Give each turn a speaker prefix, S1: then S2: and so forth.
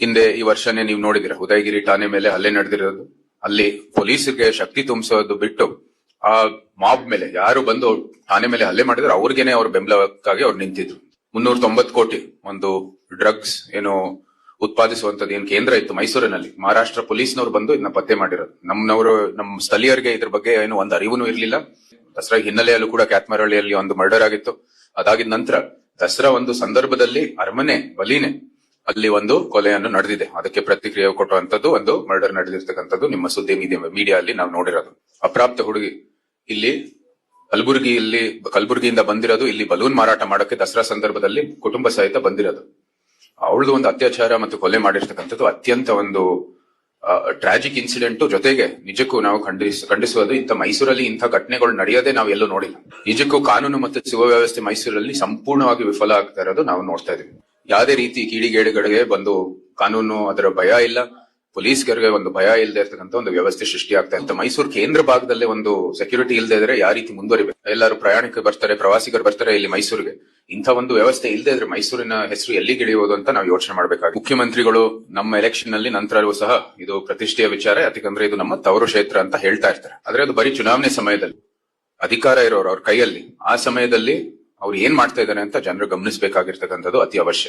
S1: ಹಿಂದೆ ಈ ವರ್ಷನೇ ನೀವು ನೋಡಿದಿರ ಉದಯಗಿರಿ ಠಾಣೆ ಮೇಲೆ ಹಲ್ಲೆ ನಡೆದಿರೋದು, ಅಲ್ಲಿ ಪೊಲೀಸರಿಗೆ ಶಕ್ತಿ ತುಂಬಿಸೋದು ಬಿಟ್ಟು ಆ ಮಾಬ್ ಮೇಲೆ ಯಾರು ಬಂದು ಠಾಣೆ ಮೇಲೆ ಹಲ್ಲೆ ಮಾಡಿದ್ರು, ಅವ್ರಿಗೇನೆ ಅವ್ರ ಬೆಂಬಲಕ್ಕಾಗಿ ಅವ್ರು ನಿಂತಿದ್ರು. ಮುನ್ನೂರ ತೊಂಬತ್ ಕೋಟಿ ಒಂದು ಡ್ರಗ್ಸ್ ಏನು ಉತ್ಪಾದಿಸುವಂತದ್ದು ಏನ್ ಕೇಂದ್ರ ಇತ್ತು ಮೈಸೂರಿನಲ್ಲಿ. ಮಹಾರಾಷ್ಟ್ರ ಪೊಲೀಸ್ನವ್ರು ಬಂದು ಇದನ್ನ ಪತ್ತೆ ಮಾಡಿರೋದು. ನಮ್ಮನವರು ನಮ್ಮ ಸ್ಥಳೀಯರಿಗೆ ಇದ್ರ ಬಗ್ಗೆ ಏನು ಒಂದು ಅರಿವು ಇರಲಿಲ್ಲ. ದಸರಾ ಹಿನ್ನೆಲೆಯಲ್ಲೂ ಕೂಡ ಕ್ಯಾತ್ಮರಳ್ಳಿಯಲ್ಲಿ ಒಂದು ಮರ್ಡರ್ ಆಗಿತ್ತು. ಅದಾಗಿದ ನಂತರ ದಸರಾ ಒಂದು ಸಂದರ್ಭದಲ್ಲಿ ಅರಮನೆ, ಬಲಿನೆ ಅಲ್ಲಿ ಒಂದು ಕೊಲೆಯನ್ನು ನಡೆದಿದೆ. ಅದಕ್ಕೆ ಪ್ರತಿಕ್ರಿಯೆ ಕೊಟ್ಟುವಂತದ್ದು ಒಂದು ಮರ್ಡರ್ ನಡೆದಿರ್ತಕ್ಕಂಥದ್ದು ನಿಮ್ಮ ಸುದ್ದಿ ಮೀಡಿಯಾ ಅಲ್ಲಿ ನಾವು ನೋಡಿರೋದು. ಅಪ್ರಾಪ್ತ ಹುಡುಗಿ, ಇಲ್ಲಿ ಕಲಬುರಗಿಯಲ್ಲಿ ಕಲಬುರಗಿಯಿಂದ ಬಂದಿರೋದು, ಇಲ್ಲಿ ಬಲೂನ್ ಮಾರಾಟ ಮಾಡಕ್ಕೆ ದಸರಾ ಸಂದರ್ಭದಲ್ಲಿ ಕುಟುಂಬ ಸಹಿತ ಬಂದಿರೋದು. ಅವಳದು ಒಂದು ಅತ್ಯಾಚಾರ ಮತ್ತು ಕೊಲೆ ಮಾಡಿರ್ತಕ್ಕಂಥದ್ದು ಅತ್ಯಂತ ಒಂದು ಟ್ರಾಜಿಕ್ ಇನ್ಸಿಡೆಂಟ್ ಜೊತೆಗೆ ನಿಜಕ್ಕೂ ನಾವು ಖಂಡಿಸ್, ಖಂಡಿಸುವುದು ಇಂಥ ಮೈಸೂರಲ್ಲಿ ಇಂಥ ಘಟನೆಗಳು ನಡೆಯೋದೇ ನಾವು ಎಲ್ಲೂ ನೋಡಿಲ್ಲ. ನಿಜಕ್ಕೂ ಕಾನೂನು ಮತ್ತು ಸುವ್ಯವಸ್ಥೆ ಮೈಸೂರಲ್ಲಿ ಸಂಪೂರ್ಣವಾಗಿ ವಿಫಲ ಆಗ್ತಾ ಇರೋದು ನಾವು ನೋಡ್ತಾ ಇದೀವಿ ಯಾವುದೇ ರೀತಿ ಕೀಳಿಗೇಡುಗಳಿಗೆ ಬಂದು ಕಾನೂನು ಅದರ ಭಯ ಇಲ್ಲ, ಪೊಲೀಸ್ಗರಿಗೆ ಒಂದು ಭಯ ಇಲ್ಲದೆ ಇರ್ತಕ್ಕಂಥ ಒಂದು ವ್ಯವಸ್ಥೆ ಸೃಷ್ಟಿ ಆಗ್ತಾ ಇತ್ತು. ಮೈಸೂರು ಕೇಂದ್ರ ಭಾಗದಲ್ಲೇ ಒಂದು ಸೆಕ್ಯೂರಿಟಿ ಇಲ್ಲದೆ ಇದ್ರೆ ಯಾವ ರೀತಿ ಮುಂದುವರಿಬೇಕು? ಎಲ್ಲರೂ ಪ್ರಯಾಣಿಕರು ಬರ್ತಾರೆ, ಪ್ರವಾಸಿಗರು ಬರ್ತಾರೆ ಇಲ್ಲಿ ಮೈಸೂರಿಗೆ. ಇಂಥ ಒಂದು ವ್ಯವಸ್ಥೆ ಇಲ್ಲದೆ ಇದ್ರೆ ಮೈಸೂರಿನ ಹೆಸರು ಎಲ್ಲಿ ಇಳಿಯೋದು ಅಂತ ನಾವು ಯೋಚನೆ ಮಾಡಬೇಕಾಗಿ ಮುಖ್ಯಮಂತ್ರಿಗಳು ನಮ್ಮ ಎಲೆಕ್ಷನ್ನಲ್ಲಿ ನಂತರವೂ ಸಹ ಇದು ಪ್ರತಿಷ್ಠೆಯ ವಿಚಾರ, ಯಾಕಂದ್ರೆ ಇದು ನಮ್ಮ ತವರು ಕ್ಷೇತ್ರ ಅಂತ ಹೇಳ್ತಾ ಇರ್ತಾರೆ. ಆದ್ರೆ ಅದು ಬರೀ ಚುನಾವಣೆ ಸಮಯದಲ್ಲಿ, ಅಧಿಕಾರ ಇರೋರು ಅವ್ರ ಕೈಯಲ್ಲಿ, ಆ ಸಮಯದಲ್ಲಿ ಅವ್ರು ಏನ್ ಮಾಡ್ತಾ ಇದ್ದಾರೆ ಅಂತ ಜನರು ಗಮನಿಸಬೇಕಾಗಿರ್ತಕ್ಕಂಥದ್ದು ಅತಿ ಅವಶ್ಯ.